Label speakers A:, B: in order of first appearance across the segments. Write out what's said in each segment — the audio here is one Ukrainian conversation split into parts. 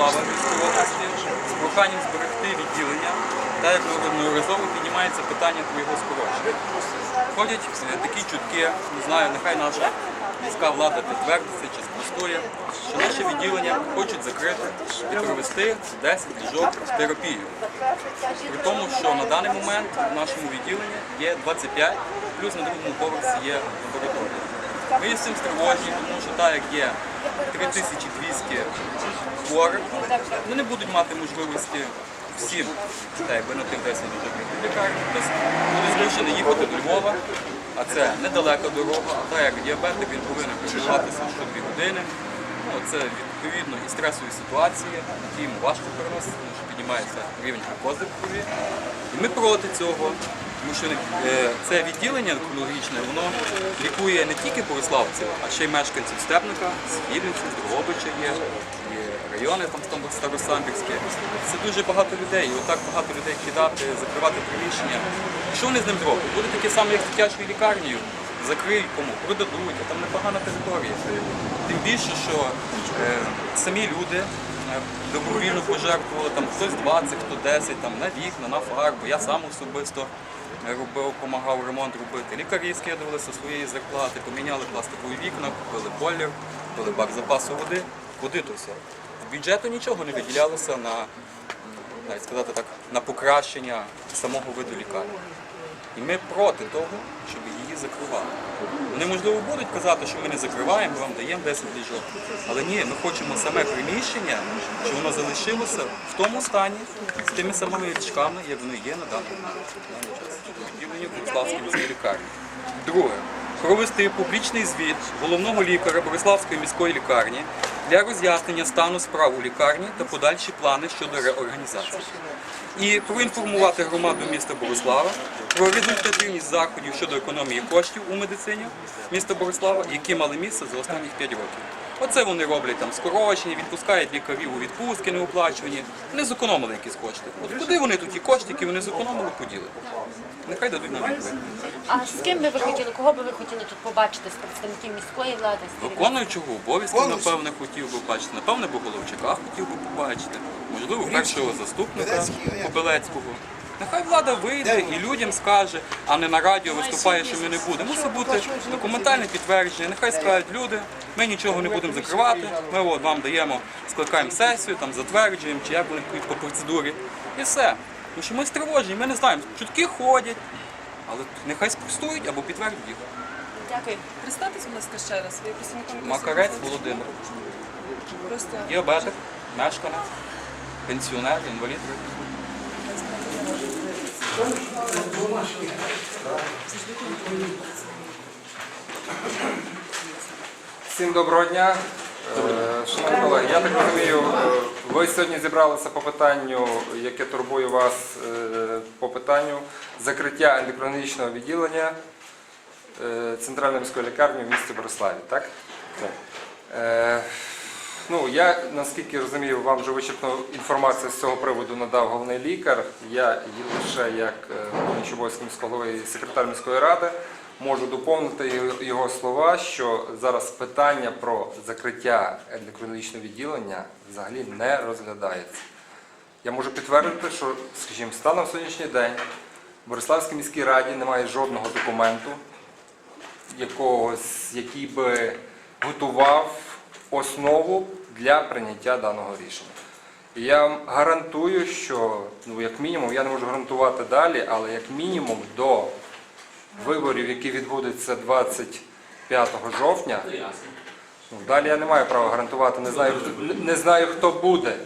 A: Борислава Львівської області з проханням зберегти відділення, та як неодноразово піднімається питання про його скорочення. Ходять е, такі чутки, не знаю, нехай наша міська влада підтвердиться чи спростує, що наше відділення хочуть закрити і провести 10 ліжок терапію. При тому, що на даний момент в нашому відділенні є 25, плюс на другому поверсі є лабораторія. Ми з цим стривожені, тому що так як є 3200 хворих, вони будуть мати можливості всім, так якби на тих 10 ліжок лікарні, тобто буде змушений їхати до Львова, а це недалека дорога, а так як діабетик він повинен перебуватися що 2 години. Ну, це відповідно і стресові ситуації, які йому важко переносити, тому що піднімається рівень глюкози в крові. І ми проти цього, тому що е, це відділення онкологічне, воно лікує не тільки Бориславців, а ще й мешканців Степника, Східниці, Дрогобича є, є райони там Старосамбірські. Це дуже багато людей, і отак багато людей кидати, закривати приміщення. Що вони з ним зроблять? Буде таке саме, як з дитячою лікарнею. Закриють кому, продадуть, а там непогана територія. Тим більше, що е, самі люди е, добровільно пожертвували там хтось 20, хто 10, там на вікна, на фарбу. Я сам особисто робив, допомагав ремонт робити. Лікарі скидувалися своєї зарплати, поміняли пластикові вікна, купили бойлер, купили бак запасу води. Куди то все? З бюджету нічого не виділялося на, сказати так, на покращення самого виду лікарні. І ми проти того, щоб закривали. Вони, можливо, будуть казати, що ми не закриваємо, ми вам даємо 10 ліжок. Але ні, ми хочемо саме приміщення, щоб воно залишилося в тому стані з тими самими ліжками, як вони є на даний час. Відділення Бориславської міської лікарні. Друге. Провести публічний звіт головного лікаря Бориславської міської лікарні для роз'яснення стану справ у лікарні та подальші плани щодо реорганізації і проінформувати громаду міста Борислава про результативність заходів щодо економії коштів у медицині міста Борислава, які мали місце за останні 5 років. Оце вони роблять там скорочення, відпускають лікарів у відпустки неоплачувані. Вони зекономили якісь кошти. От куди вони тут ті кошти, які вони зекономили, поділи? Нехай дадуть нам відповідь.
B: А з ким би ви хотіли, кого би ви хотіли тут побачити з представників міської влади? з керівництва?
A: Виконуючого обов'язки, напевне, хотів би бачити. Напевне, би Головчака хотів би побачити. Можливо, першого заступника Кобилецького. Нехай влада вийде і людям скаже, а не на радіо виступає, що ми не будемо. Мусить бути документальне підтвердження. Нехай скажуть люди, ми нічого не будемо закривати. Ми от вам даємо, скликаємо сесію, там затверджуємо, чи як вони по процедурі. І все. Тому що ми стривожені, ми не знаємо. Чутки ходять, але нехай спростують або підтвердять їх.
B: Дякую.
C: Представтесь, будь ласка, ще раз. Ви представником
A: Макарець Володимир.
C: Просто
A: Діабетик, мешканець, пенсіонер, інвалід.
D: Всім доброго дня. Е, Шановні колеги, я так розумію, е, ви сьогодні зібралися по питанню, яке турбує вас е, по питанню закриття ендокринологічного відділення Центральної міської лікарні в місті Бориславі, так? Е, Ну, я наскільки розумію, вам вже вичерпну інформацію з цього приводу надав головний лікар. Я є лише як обов'язки міського голови і секретар міської ради можу доповнити його- слова, що зараз питання про закриття ендокринологічного відділення взагалі не розглядається. Я можу підтвердити, що, скажімо, станом сьогоднішній день в Бориславській міській раді немає жодного документу, якогось, який би готував основу для прийняття даного рішення. І я вам гарантую, що ну, як мінімум, я не можу гарантувати далі, але як мінімум до виборів, які відбудуться 25 жовтня, ну, далі я не маю права гарантувати, не знаю, не знаю хто буде.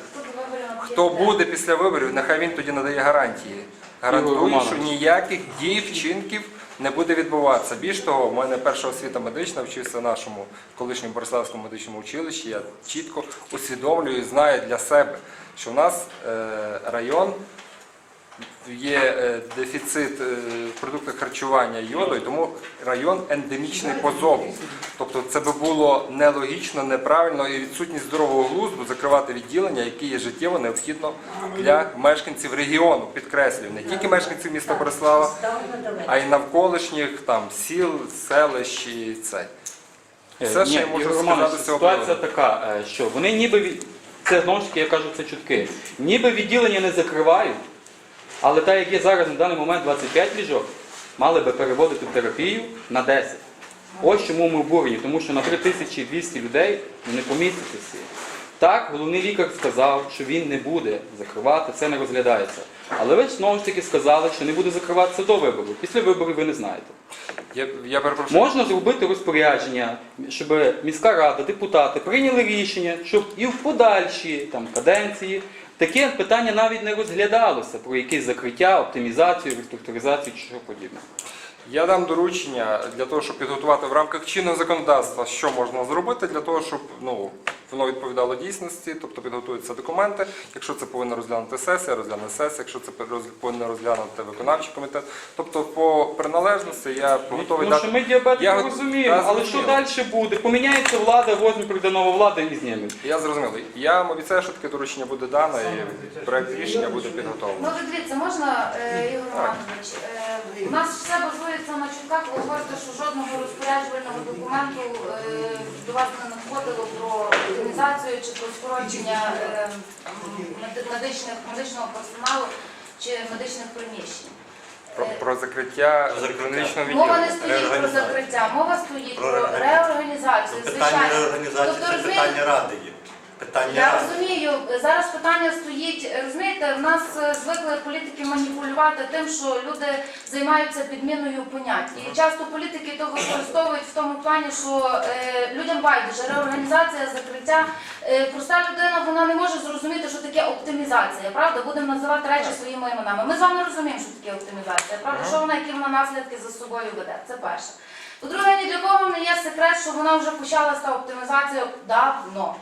D: Хто буде після виборів, нехай він тоді надає гарантії. Гарантую, що ніяких дій, вчинків не буде відбуватися. Більш того, в мене перша освіта медична, вчився в нашому колишньому Бориславському медичному училищі. Я чітко усвідомлюю і знаю для себе, що в нас е, район є е, дефіцит е, в продуктах харчування йоду, і тому район ендемічний по зову. Тобто це би було нелогічно, неправильно і відсутність здорового глузду закривати відділення, яке є життєво необхідно для мешканців регіону. Підкреслюю, не тільки мешканців міста Борислава, а й навколишніх там сіл, селищ і цей. Все, що я можу сказати з цього
A: ситуація
D: приводу.
A: така, е, що вони ніби Це знову ж таки, я кажу, це чутки. Ніби відділення не закривають, але так як є зараз на даний момент 25 ліжок, мали би переводити в терапію на 10. Ось чому ми обурені, тому що на 3200 людей ну, не поміститься всі. Так, головний лікар сказав, що він не буде закривати, це не розглядається. Але ви знову ж таки сказали, що не буде закриватися до виборів. Після виборів ви не знаєте.
D: Я, я перепрошую.
A: Можна зробити розпорядження, щоб міська рада, депутати прийняли рішення, щоб і в подальші там, каденції таке питання навіть не розглядалося про якесь закриття, оптимізацію, реструктуризацію чи що подібне.
D: Я дам доручення для того, щоб підготувати в рамках чинного законодавства, що можна зробити для того, щоб ну, воно відповідало дійсності, тобто підготуються документи. Якщо це повинна розглянути сесія, розгляне сесія, якщо це повинен розглянути виконавчий комітет. Тобто по приналежності я готовий
A: Тому
D: дати.
A: що ми діабетики
D: Я
A: розуміємо,
D: Я
A: але що далі буде? Поміняється влада, возьмуть прийде нова влада і знімуть.
D: Я зрозумів. Я вам обіцяю, що таке доручення буде дано і проект рішення буде підготовлений.
E: Ну, дивіться, можна, е, Ігор Романович, е, у нас все базується на чутках, ви говорите, що жодного розпоряджувального документу е, до вас не надходило про організацію чи про скорочення е, медичних, медичного персоналу чи медичних приміщень.
D: Про,
E: Е,
D: про закриття клінічного
E: Мова не стоїть про
F: Реорганізація.
E: закриття, мова стоїть
F: Про
E: про
F: реорганізацію.
E: реорганізацію.
F: Питання
E: Звичайно.
F: реорганізації
E: Тобто,
F: це
E: розумієте,
F: питання ради є. Питання
E: Я розумію, зараз питання стоїть. Розумієте, в нас е, звикли політики маніпулювати тим, що люди займаються підміною понять. І часто політики то використовують в тому плані, що е, людям байдуже реорганізація, закриття. Е, проста людина вона не може зрозуміти, що таке оптимізація. Правда, будемо називати речі своїми іменами. Ми з вами розуміємо, що таке оптимізація. Правда, що вона які вона наслідки за собою веде. Це перше. По-друге, ні для кого не є секрет, що вона вже почалася оптимізація давно.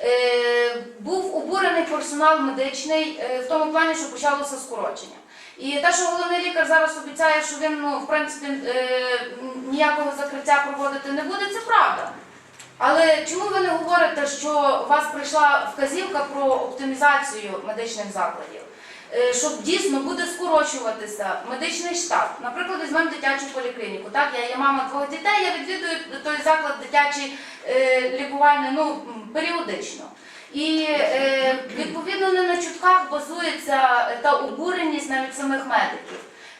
E: Е, був обурений персонал медичний е, в тому плані, що почалося скорочення. І те, що головний лікар зараз обіцяє, що він ну, в принципі е, ніякого закриття проводити не буде, це правда. Але чому ви не говорите, що у вас прийшла вказівка про оптимізацію медичних закладів? Е, Щоб дійсно буде скорочуватися медичний штат. Наприклад, візьмемо дитячу поліклініку. Так, я є мама двох дітей, я відвідую той заклад дитячий е, лікувальний ну, періодично. І е, відповідно не на чутках базується та обуреність навіть самих медиків.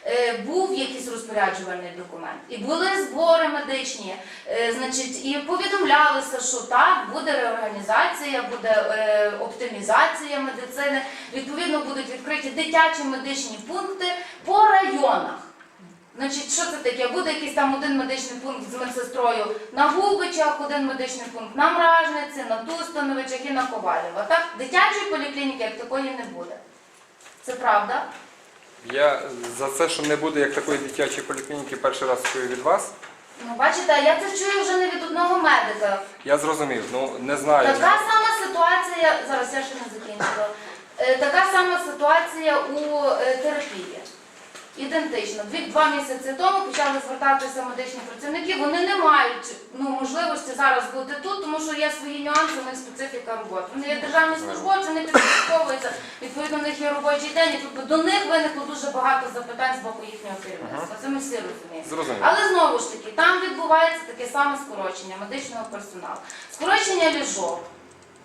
E: Е, був якийсь розпоряджувальний документ, і були збори медичні, е, значить, і повідомлялося, що так, буде реорганізація, буде е, оптимізація медицини. Відповідно, будуть відкриті дитячі медичні пункти по районах. Значить, що це таке? Буде якийсь там один медичний пункт з медсестрою на Губичах, один медичний пункт на Мражниці, на Тустановичах і на Ковалєва. Так, дитячої поліклініки як такої не буде. Це правда?
D: Я за це, що не буде як такої дитячої поліклініки, перший раз чую від вас.
E: Ну, бачите, я це чую вже не від одного медика.
D: Я зрозумів, ну не знаю.
E: Така сама ситуація, зараз я ще не закінчила. Е, Така сама ситуація у е, терапії. Ідентично. Дві два місяці тому почали звертатися медичні працівники. Вони не мають ну, можливості зараз бути тут, тому що є свої нюанси, у них специфіка роботи. Вони є державні службовці, вони підпорядковуються, відповідно, у них є робочий день, і тобто до них виникло дуже багато запитань з боку їхнього керівництва. Це ми всі розуміємо. Але знову ж таки, там відбувається таке саме скорочення медичного персоналу. Скорочення ліжок.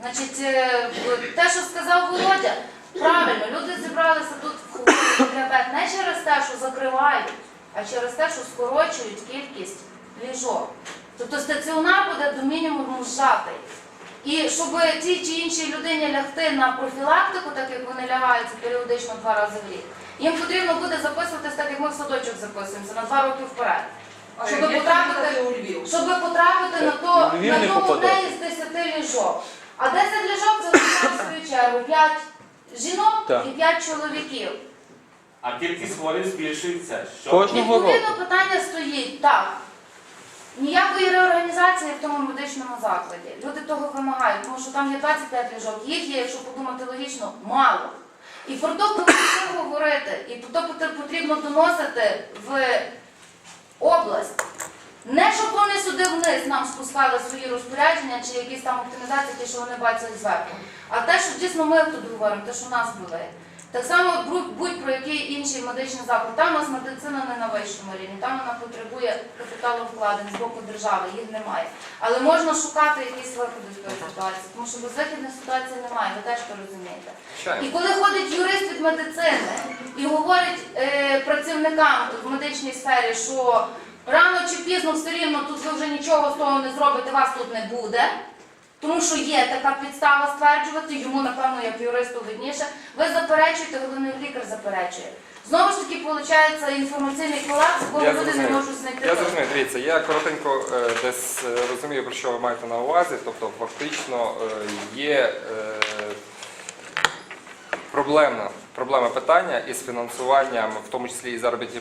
E: Значить, е, те, що сказав Володя, правильно, люди зібралися тут в хворобі діабет не через те, що закривають, а через те, що скорочують кількість ліжок. Тобто стаціонар буде до мінімуму зжатий. І щоб тій чи іншій людині лягти на профілактику, так як вони лягаються періодично два рази в рік, їм потрібно буде записуватись так, як ми в садочок записуємося на два роки вперед. Щоб потрапити, щоб потрапити на то
A: У Львів
E: на
A: не
E: то
A: попаде.
E: одне із десяти ліжок. А 10 ліжок це в свою чергу 5 жінок
A: Так.
E: і 5 чоловіків.
G: А кількість хворих збільшується. Що?
A: Кожного року.
E: Відповідно, питання стоїть так. Ніякої реорганізації в тому медичному закладі. Люди того вимагають, тому що там є 25 ліжок. Їх є, якщо подумати логічно, мало. І про то потрібно говорити, і про то потрібно доносити в область. Не щоб вони сюди вниз нам спускали свої розпорядження чи якісь там оптимізації, ті, що вони бачать зверху. А те, що дійсно ми тут говоримо, те, що нас болить. Так само будь- будь-про який інший медичний заклад. Там у нас медицина не на вищому рівні, там вона потребує капіталовкладень з боку держави, їх немає. Але можна шукати якісь виходи з тої ситуації, тому що безвихідної ситуації немає, ви теж то розумієте. І коли ходить юрист від медицини і говорить е, працівникам в медичній сфері, що рано чи пізно все рівно тут ви вже нічого з того не зробите, вас тут не буде. Тому що є така підстава стверджувати, йому, напевно, як юристу видніше. Ви заперечуєте, головний лікар заперечує. Знову ж таки, виходить інформаційний колапс, бо
D: Я
E: люди не можуть знайти.
D: Я
E: вихід.
D: дивіться, я коротенько е, десь е, розумію, про що ви маєте на увазі. Тобто, фактично е, є проблемна, проблема питання із фінансуванням, в тому числі і заробітні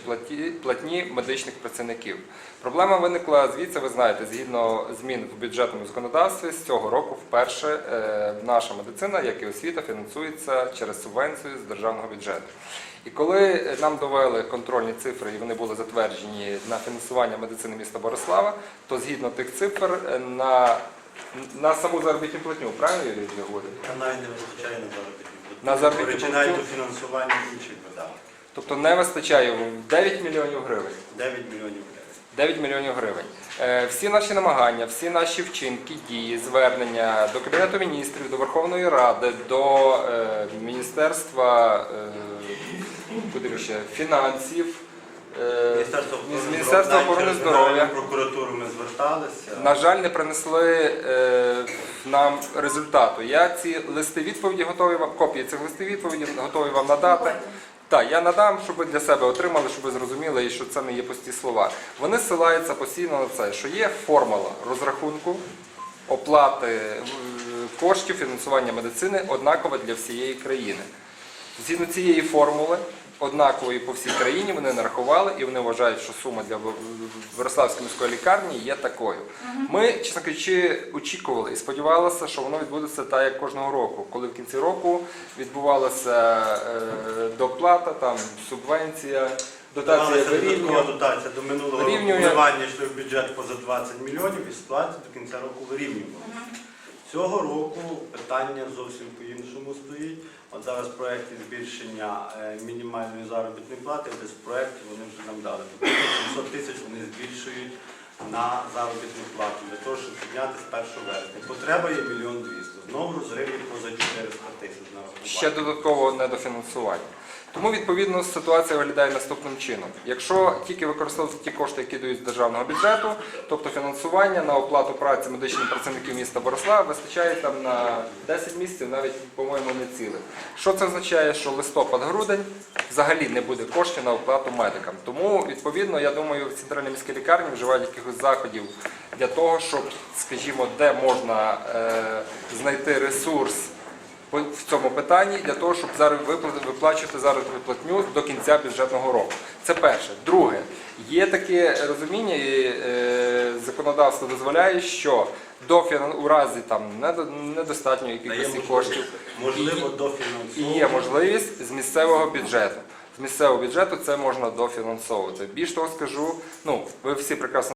D: платні медичних працівників. Проблема виникла звідси, ви знаєте, згідно змін в бюджетному законодавстві, з цього року вперше е, наша медицина, як і освіта, фінансується через субвенцію з державного бюджету. І коли нам довели контрольні цифри, і вони були затверджені на фінансування медицини міста Борислава, то згідно тих цифр е, на, на саму заробітну платню, правильно Юрій говорю?
F: Навіть не вистачає на заробітну.
D: На заробітну
F: Починає
D: платню?
F: до фінансування інших видатків.
D: Тобто не вистачає 9 мільйонів гривень.
F: 9 мільйонів гривень.
D: 9 мільйонів гривень. Е, Всі наші намагання, всі наші вчинки, дії, звернення до Кабінету міністрів, до Верховної Ради, до е, Міністерства е, куди ще, фінансів, е, з Міністерства охорони здоров'я.
F: Генеральну прокуратуру ми зверталися.
D: на жаль, не принесли е, нам результату. Я ці листи відповіді готові вам, копії цих листів відповіді готові вам надати. Так, я надам, щоб ви для себе отримали, щоб ви зрозуміли, що це не є пусті слова. Вони ссилаються постійно на це, що є формула розрахунку оплати е, коштів фінансування медицини однакова для всієї країни. Згідно цієї формули, однакової по всій країні, вони нарахували і вони вважають, що сума для Бориславської міської лікарні є такою. Ми, чесно кажучи, очікували і сподівалися, що воно відбудеться так, як кожного року, коли в кінці року відбувалася е, доплата, там субвенція, дотація
F: додаткова дотація до минулого
D: Вирівнює.
F: року вливання йшли в бюджет поза 20 мільйонів і ситуація до кінця року вирівнювалася. Цього року питання зовсім по-іншому стоїть. От зараз в проєкті збільшення е, мінімальної заробітної плати, десь в проєкті вони вже нам дали. Тобто 700 тисяч вони збільшують на заробітну плату для того, щоб підняти з 1 вересня. Потреба є мільйон двісті. Знову розрив поза 400 тисяч на рахунок.
D: ще додатково недофінансування. Тому відповідно ситуація виглядає наступним чином. Якщо тільки використовувати ті кошти, які йдуть з державного бюджету, тобто фінансування на оплату праці медичних працівників міста Борислава вистачає там на 10 місяців, навіть, по-моєму, не цілих. Що це означає, що листопад-грудень взагалі не буде коштів на оплату медикам. Тому, відповідно, я думаю, в центральній міській лікарні вживають якихось заходів для того, щоб, скажімо, де можна е, знайти ресурс в цьому питанні для того, щоб зараз виплачувати заробітну платню до кінця бюджетного року. Це перше. Друге, є таке розуміння, і е, законодавство дозволяє, що у разі там недо- недостатньої кількості коштів
F: Можливо, дофінансовувати.
D: є можливість з місцевого бюджету. З місцевого бюджету це можна дофінансовувати. Більш того скажу, ну ви всі прекрасно.